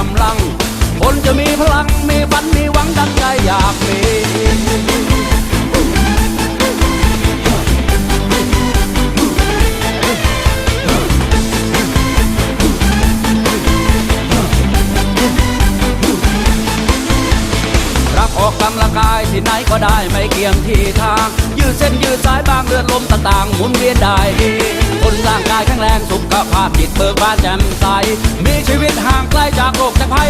ำ คนจะมีพลัง มีฝัน มีหวังดังใจอยากมีรักออกกำลังกายที่ไหนก็ได้ไม่เกี่ยงที่ทาง ยืดเส้นยืดสายบางเลือดลมต่างๆหมุนเวียนได้ดีคนร่างกายแข็งแรงสุขภาพจิตเบิกบานแจ่มใส มีชีวิตห่างไกลจากโรคจากภัย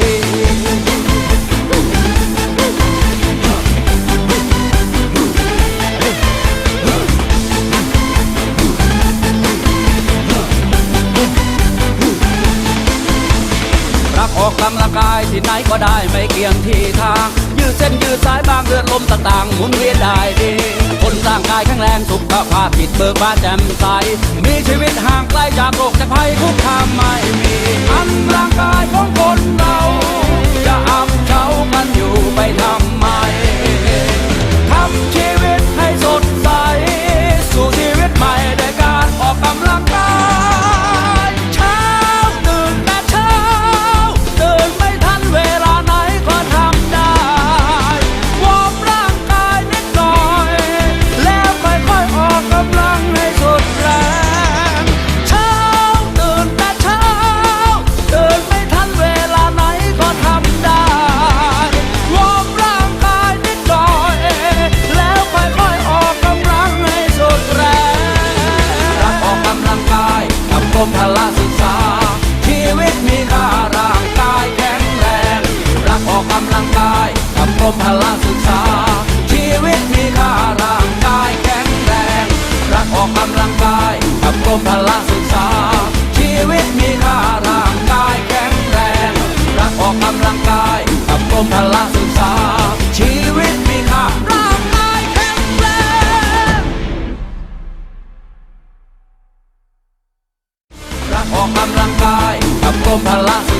ออกกำลังกายที่ไหนก็ได้ไม่เกี่ยงที่ทาง ยืดเส้นยืดสายบางเลือดลมต่างๆหมุนเวียนได้ดี คนร่างกายแข็งแรงสุขภาพจิตเบิกบานแจ่มใส มีชีวิตห่างไกลจากโรคจากภัยคุกคามไม่มีอัน มพละศึกษา ชีวิตมีค่าร่างกายแข็งแรง รักออกกำลังกายกับกรมพละศึกษา ชีวิตมีค่าร่างกายแข็งแรงรักออกกำลังกายกับกรมพละศ